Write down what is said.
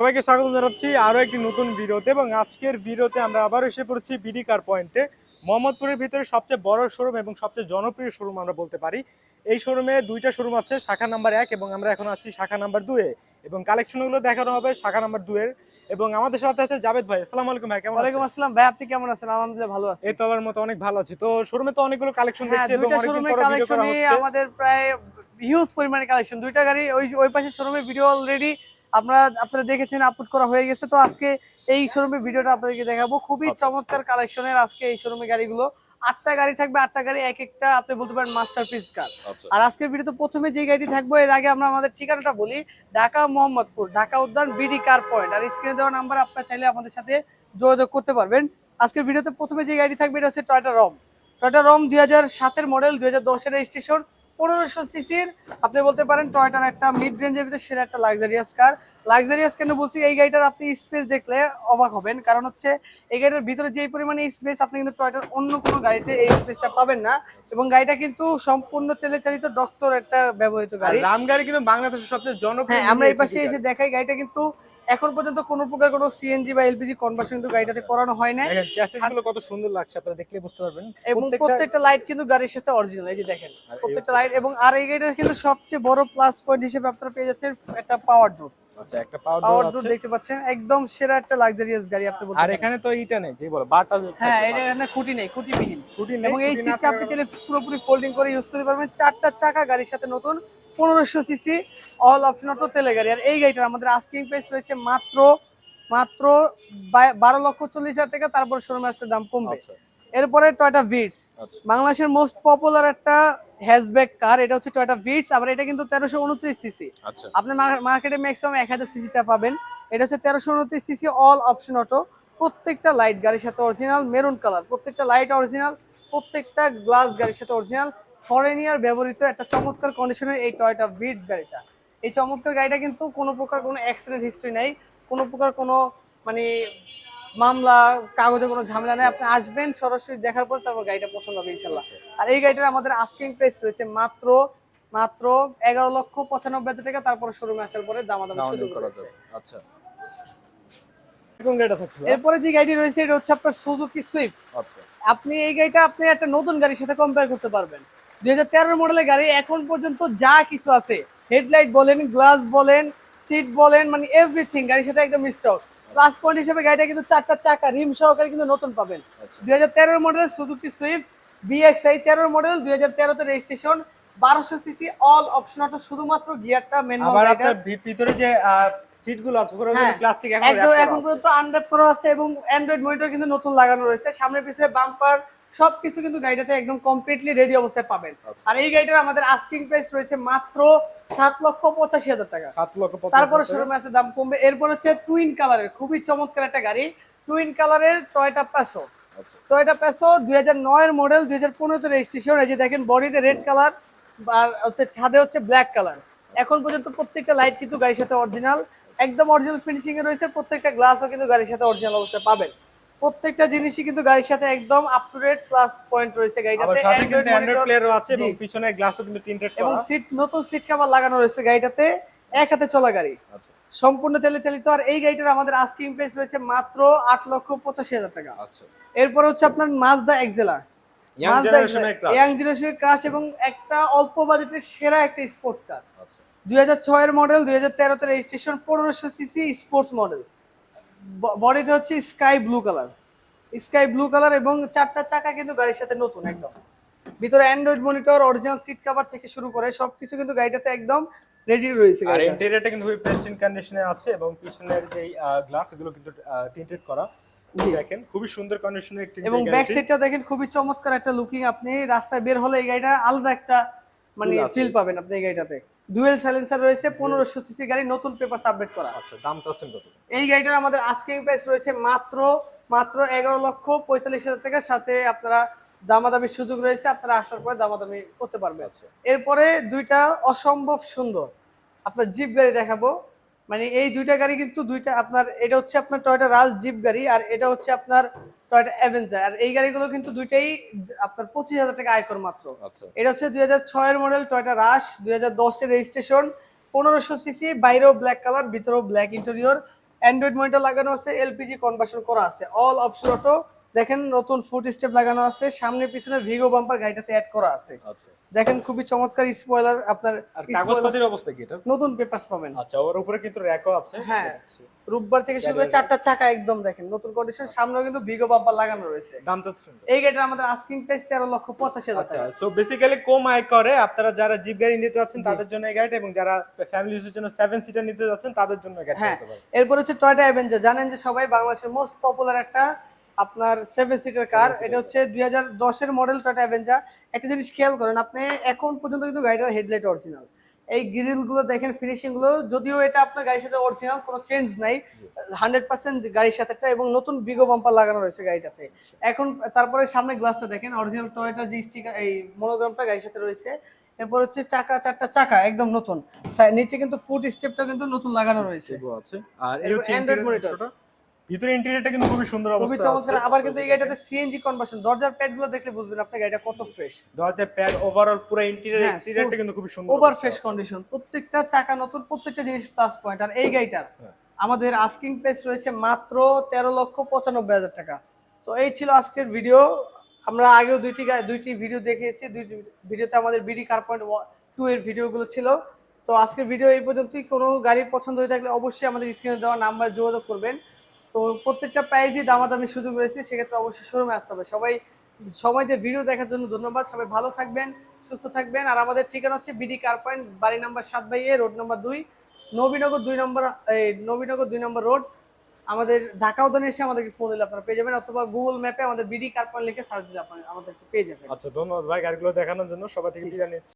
সবাইকে স্বাগত জানাচ্ছি আরও একটি নতুন ভিডিওতে এবং আজকের ভিডিওতে আমরা আবার এসে পড়েছি বিডি কার পয়েন্টে মোহাম্মদপুরের ভিতরে সবচেয়ে বড় শোরুম এবং সবচেয়ে জনপ্রিয় শোরুম আমরা বলতে পারি। এই শোরুমে দুইটা শোরুম আছে শাখা নাম্বার এক এবং আমরা এখন আছি শাখা নাম্বার দুয়ে। এবং কালেকশনগুলো দেখানো হবে শাখা নাম্বার দুয়ের। এবং আমাদের সাথে আছে জাভেদ ভাই আসসালামু আলাইকুম ভাই কেমন আছেন? আসসালাম ভাই আপনি কেমন আছেন? আলহামদুলিল্লাহ ভালো আছি। এই তো আমার মতো অনেক ভালো আছি। তো শোরুমে তো অনেকগুলো কালেকশন হ্যাঁ দেখছি এবং দুইটা কালেকশনই হচ্ছে। আমাদের প্রায় হিউজ পরিমাণে কালেকশন দুইটা গাড়ি ওই ওই পাশে শোরুমে ভিডিও অলরেডি আপনারা আপনারা দেখেছেন আপলোড করা হয়ে গেছে। তো আজকে এই শোরুমের ভিডিওটা আপনাদেরকে দেখাবো। খুবই আচ্ছা। চমৎকার কালেকশনের আজকে এই শোরুমের গাড়িগুলো। আটটা গাড়ি থাকবে আটটা গাড়ি এক একটা আপনি বলতে পারেন মাস্টারপিস কার আচ্ছা। আর আজকের ভিডিওতে প্রথমে যে গাড়িটি থাকব এর আগে আমরা আমাদের ঠিকানাটা বলি ঢাকা মোহাম্মদপুর ঢাকা উদ্যান বিডি কার পয়েন্ট আর স্ক্রিনে দেওয়া নাম্বার আপনারা চাইলে আমাদের সাথে যোগাযোগ করতে পারবেন। আজকের ভিডিওতে প্রথমে যে গাড়ি থাকবে এটা হচ্ছে টয়টা রম টয়টা রম দুই হাজার সাতের মডেল দুই হাজার দশের রেজিস্ট্রেশন পনেরোশো সিসির আপনি বলতে পারেন টয়টার একটা মিড রেঞ্জের ভিতরে সেরা একটা লাক্সারিয়াস কার লাক্সারিয়াস কেন বলছি? এই গাড়িটার আপনি স্পেস দেখলে অবাক হবেন। কারণ হচ্ছে এই গাড়িটার ভিতরে যে পরিমাণে স্পেস আপনি কিন্তু টয়টার অন্য কোনো গাড়িতে এই স্পেসটা পাবেন না। এবং গাড়িটা কিন্তু সম্পূর্ণ তেলে চালিত ডক্টর একটা ব্যবহৃত গাড়ি। রাম গাড়ি কিন্তু বাংলাদেশের সবচেয়ে জনপ্রিয় হ্যাঁ আমরা এই পাশে এসে দেখাই। গাড়িটা কিন্তু এখন পর্যন্ত কোনো প্রকার কোনো সিএনজি বা এলপিজি কনভার্সন কিন্তু গাড়িটাতে করানো হয় না দেখেনগুলো কত সুন্দর লাগছে আপনারা দেখলে বুঝতে পারবেন। এবং প্রত্যেকটা- লাইট কিন্তু গাড়ির সাথে অরিজিনাল এই যে দেখেন প্রত্যেকটা লাইট এবং আর এই গাড়িটার কিন্তু সবচেয়ে বড় প্লাস পয়েন্ট হিসেবে আপনারা পেয়ে যাচ্ছেন একটা পাওয়ার ডোর আচ্ছা একটা পাওয়ার ডোর দেখতে পাচ্ছেন একদম সেরা একটা লাক্সারিয়াস গাড়ি আপনি বলতে আর এখানে তো এইটা নেই যে বলো বারটা হ্যাঁ এটা এখানে খুঁটি নেই খুঁটিবিহীন। খুঁটি নেই এবং এই খুঁটি সিটটা আপনি চাইলে পুরোপুরি ফোল্ডিং করে ইউজ করতে পারবেন। চারটা চাকা গাড়ির সাথে নতুন পনেরোশো সিসি অল অপশন অটো তেলে গাড়ি আর এই গাড়িটার আমাদের আস্কিং প্রাইস রয়েছে মাত্র মাত্র বারো লক্ষ চল্লিশ হাজার টাকা তারপর শোরুমে আসতে দাম কমবে। আচ্ছা। এরপরে টয়টা ভিটস আচ্ছা। বাংলাদেশের মোস্ট পপুলার একটা হ্যাশব্যাক কার এটা হচ্ছে টয়টা ভিটস আবার এটা কিন্তু তেরোশো উনত্রিশ সিসি। আচ্ছা। আপনি মার্কেটে ম্যাক্সিমাম এক হাজার সিসিটা পাবেন। এটা হচ্ছে তেরোশো উনত্রিশ সিসি অল অপশন অটো প্রত্যেকটা লাইট গাড়ির সাথে অরিজিনাল মেরুন কালার প্রত্যেকটা লাইট অরিজিনাল প্রত্যেকটা গ্লাস গাড়ির সাথে অরিজিনাল ফরেনিয়ার ব্যবহৃত একটা চমৎকার কন্ডিশনের এই টয়টা ভিটস গাড়িটা। এই চমৎকার গাড়িটা কিন্তু কোনো প্রকার কোনো অ্যাক্সিডেন্ট হিস্ট্রি নাই কোনো প্রকার কোনো মানে মামলা কাগজে কোনো ঝামেলা নেই। আপনি আসবেন সরাসরি দেখার পর তারপর গাড়িটা পছন্দ হবে ইনশাল্লাহ। আর এই গাড়িটার আমাদের আস্কিং প্রাইস রয়েছে মাত্র মাত্র এগারো লক্ষ পঁচানব্বই হাজার টাকা তারপর শোরুমে আসার পরে দামাদামি Down সুযোগ করা রয়েছে যাবে। আচ্ছা। কোন গাড়িটা থাকছিল? এরপরে যে গাড়িটি রয়েছে এটা হচ্ছে আপনার সুজুকি সুইফট আচ্ছা। আপনি এই গাড়িটা আপনি একটা নতুন গাড়ির সাথে কম্পেয়ার করতে পারবেন। দুই হাজার তেরো মডেলের গাড়ি এখন পর্যন্ত যা কিছু আছে হেডলাইট বলেন গ্লাস বলেন সিট বলেন মানে এভরিথিং গাড়ির সাথে একদম স্টক প্লাস পয়েন্ট হিসেবে গাড়িটা কিন্তু চারটা চাকা রিম সহকারে কিন্তু নতুন পাবেন। আচ্ছা। দুই হাজার তেরোর মডেল সুজুকি সুইফট বিএক্সআই তেরোর মডেল দুই হাজার তেরোতে রেজিস্ট্রেশন বারোশো সিসি অল অপশন অটো শুধুমাত্র গিয়ারটা মেন আবার ভিতরে যে সিটগুলো আছে হ্যাঁ, প্লাস্টিক এখন এখন পর্যন্ত আনড্যাপ করা আছে এবং অ্যান্ড্রয়েড মনিটর কিন্তু নতুন লাগানো রয়েছে। সামনে পিছনে বাম্পার সবকিছু কিন্তু গাড়িটাতে একদম কমপ্লিটলি রেডি অবস্থায় পাবেন। আচ্ছা। আর এই গাড়িটার আমাদের আস্কিং প্রাইস রয়েছে মাত্র সাত লক্ষ পঁচাশি হাজার টাকা। সাত লক্ষ তারপরে শোরুমে আছে দাম কমবে। এরপর হচ্ছে টুইন কালারের খুবই চমৎকার একটা গাড়ি। টুইন কালারের টয়টা প্যাসো। আচ্ছা। টয়টা প্যাসো দুই হাজার নয়ের মডেল দুই হাজার পনেরোতে রেজিস্ট্রেশন এই যে দেখেন বডিতে রেড কালার আর হচ্ছে ছাদে হচ্ছে ব্ল্যাক কালার এখন পর্যন্ত প্রত্যেকটা লাইট কিন্তু গাড়ির সাথে অরিজিনাল একদম অরিজিনাল ফিনিশিং এ রয়েছে প্রত্যেকটা গ্লাসও কিন্তু গাড়ির সাথে অরিজিনাল অবস্থায় পাবেন। প্রত্যেকটা জিনিসই কিন্তু গাড়ির সাথে একদম up to date plus point রয়েছে গাড়িটাতে। অ্যান্ড্রয়েড প্লেয়ারও আছে এবং জি। পিছনের গ্লাসও কিন্তু টিন্টেড এবং সিট নতুন সিট কভার লাগানো রয়েছে গাড়িটাতে এক হাতে চলা গাড়ি। আচ্ছা। সম্পূর্ণ তেলে চালিত। আর এই গাড়িটার আমাদের আস্কিং প্রাইস রয়েছে মাত্র আট লক্ষ পঁচাশি হাজার টাকা। আচ্ছা। এরপর হচ্ছে আপনার মাজদা এক্সেলা ইয়াং জেনারেশনের ক্রাশ এবং একটা অল্প বাজেটের সেরা একটা স্পোর্টস কার আচ্ছা। দুই হাজার ছয়ের মডেল দুই হাজার তেরোতে রেজিস্ট্রেশন পনেরোশো সিসি স্পোর্টস মডেল বডিতে হচ্ছে sky blue colour. Sky blue colour এবং চারটা চাকা কিন্তু গাড়ির সাথে নতুন একদম। ভিতরে android monitor original seat cover থেকে শুরু করে সবকিছু কিন্তু গাড়িটাতে একদম রেডি রয়েছে আর ইন্টেরিয়রটা কিন্তু খুবই প্রেস্টিন কন্ডিশনে আছে এবং পিছনের যে গ্লাস এগুলো কিন্তু টিন্টেড করা। দেখেন খুবই সুন্দর কন্ডিশনে একটি এবং। ব্যাক সাইডটা দেখেন খুবই চমৎকার একটা লুকিং আপনি রাস্তায় বের হলে এই গাড়িটা আলাদা একটা মানে ফিল পাবেন আপনি এই গাড়িটাতে। ডুয়েল সাইলেন্সার রয়েছে পনেরোশো সিসি গাড়ি নতুন পেপার আপডেট করা। আচ্ছা দামটা হচ্ছে কত এই গাড়িটার আমাদের আস্কিং প্রাইস রয়েছে মাত্র মাত্র এগারো লক্ষ পঁয়তাল্লিশ হাজার টাকা সাথে আপনারা দামাদামির সুযোগ রয়েছে আপনারা আসার পরে দামাদামি করতে পারবেন। আচ্ছা। এরপরে দুইটা অসম্ভব সুন্দর আপনার জিপ গাড়ি দেখাবো। মানে এই দুইটা গাড়ি কিন্তু দুইটা আপনার এটা হচ্ছে আপনার টয়টা রাজ জিপ গাড়ি আর এটা হচ্ছে আপনার টয়টা অ্যাভেঞ্জার আর এই গাড়িগুলো কিন্তু দুইটাই আপনার পঁচিশ হাজার টাকা আয়কর মাত্র। আচ্ছা। এটা হচ্ছে দুই হাজার ছয়ের মডেল টয়টা রাশ দুই হাজার দশের রেজিস্ট্রেশন পনেরোশো সিসি বাইরেও ব্ল্যাক কালার ভিতরেও ব্ল্যাক ইন্টেরিয়র অ্যান্ড্রয়েড মনিটর লাগানো আছে এলপিজি কনভার্সন করা আছে। অল অপশন অটো দেখেন নতুন ফুট স্টেপ লাগানো আছে। সামনে পিছনে ভিগো বাম্পার গাড়িটাতে অ্যাড করা আছে। আচ্ছা। দেখেন খুবই চমৎকার স্পয়লার আপনার আর spoiler- কাগজপাতির অবস্থা কি এটা? নতুন পেপারস পাবেন। আচ্ছা ওর উপরে কিন্তু র্যাকও আছে। হ্যাঁ। রূপবার থেকে শুরু করে চারটা চাকা একদম দেখেন নতুন কন্ডিশন সামনেও কিন্তু ভিগো বাম্পার লাগানো রয়েছে। দাম চাচ্ছেন? এই গাড়িটার আমাদের আস্কিং প্রাইস তেরো লক্ষ পঁচাশি হাজার আচ্ছা সো বেসিক্যালি কম আয় করে আপনারা যারা জিপ গাড়ি নিতে যাচ্ছেন তাদের জন্য এই গাড়িটা এবং যারা ফ্যামিলি ইউজের জন্য সেভেন সিটার নিতে যাচ্ছেন তাদের জন্য এই গাড়িটা হ্যাঁ। এরপর হচ্ছে টয়টা অ্যাভেঞ্জার জানেন যে সবাই বাংলাদেশের মোস্ট পপুলার একটা আপনার সেভেন সিটার কার এটা হচ্ছে দুই হাজার দশের মডেল টয়টা অ্যাভেঞ্জার একটা জিনিস খেয়াল করেন আপনি এখন পর্যন্ত কিন্তু গাড়িটার হেডলাইট অরিজিনাল এই গ্রিলগুলো দেখেন ফিনিশিংগুলো যদিও এটা আপনার গাড়ির সাথে অরিজিনাল কোনো চেঞ্জ নাই। হান্ড্রেড পার্সেন্ট গাড়ির সাথে একটা এবং নতুন বিগো বাম্পার লাগানো রয়েছে গাড়িটাতে। এখন তারপরে সামনে গ্লাসটা দেখেন অরিজিনাল টয়টার যে স্টিকার এই মনোগ্রামটা গাড়ির সাথে রয়েছে। এরপর হচ্ছে চাকা চারটা চাকা একদম নতুন। নিচে কিন্তু ফুট স্টেপটা কিন্তু নতুন লাগানো রয়েছে। আর হচ্ছে Android মনিটরটা ভিতরে ইন্টেরিয়রটা কিন্তু খুবই সুন্দর খুবই চমৎকার। আবার কিন্তু এই গাড়িটাতে সিএনজি কনভার্সন দরজার প্যাডগুলো দেখলে বুঝবেন আপনার গাড়িটা কত ফ্রেশ দরজার প্যাড ওভারঅল পুরো ইন্টেরিয়র হ্যাঁ, এক্সটেরিয়রটা কিন্তু খুবই সুন্দর ওভার ফ্রেশ কন্ডিশন প্রত্যেকটা চাকা নতুন প্রত্যেকটা জিনিস প্লাস পয়েন্ট আর এই গাড়িটার হ্যাঁ। আমাদের আস্কিং প্রাইস রয়েছে মাত্র তেরো লক্ষ পঁচানব্বই হাজার টাকা। তো এই ছিল আজকের ভিডিও আমরা আগেও দুইটি দুইটি ভিডিও দেখিয়েছি। দুইটি ভিডিওতে আমাদের বিডি কার পয়েন্ট টু এর ভিডিওগুলো ছিল। তো আজকের ভিডিও এই পর্যন্তই। কোনো গাড়ি পছন্দ হয়ে থাকলে অবশ্যই আমাদের স্ক্রিনে দেওয়া নাম্বার যোগাযোগ করবেন। তো প্রত্যেকটা প্রাইজই দামাদামি সুযোগ রয়েছে সেক্ষেত্রে অবশ্যই শোরুমে আসতে হবে। সবাই সময় দিয়ে ভিডিও দেখার জন্য ধন্যবাদ। সবাই ভালো থাকবেন সুস্থ থাকবেন। আর আমাদের ঠিকানা হচ্ছে বিডি কার পয়েন্ট বাড়ি নাম্বার সাত বাই এ রোড নাম্বার দুই নবীনগর দুই নম্বর এই নবীনগর দুই নম্বর রোড আমাদের ঢাকা উদ্যানে এসে আমাদেরকে ফোন দিলে আপনারা পেয়ে যাবেন অথবা গুগল ম্যাপে আমাদের বিডি কার পয়েন্ট লিখে সার্চ দিলে আপনারা আমাদেরকে পেয়ে যাবেন। আচ্ছা ধন্যবাদ ভাই গাড়িগুলো দেখানোর জন্য। সবাই থেকে। বিদায় নিচ্ছি।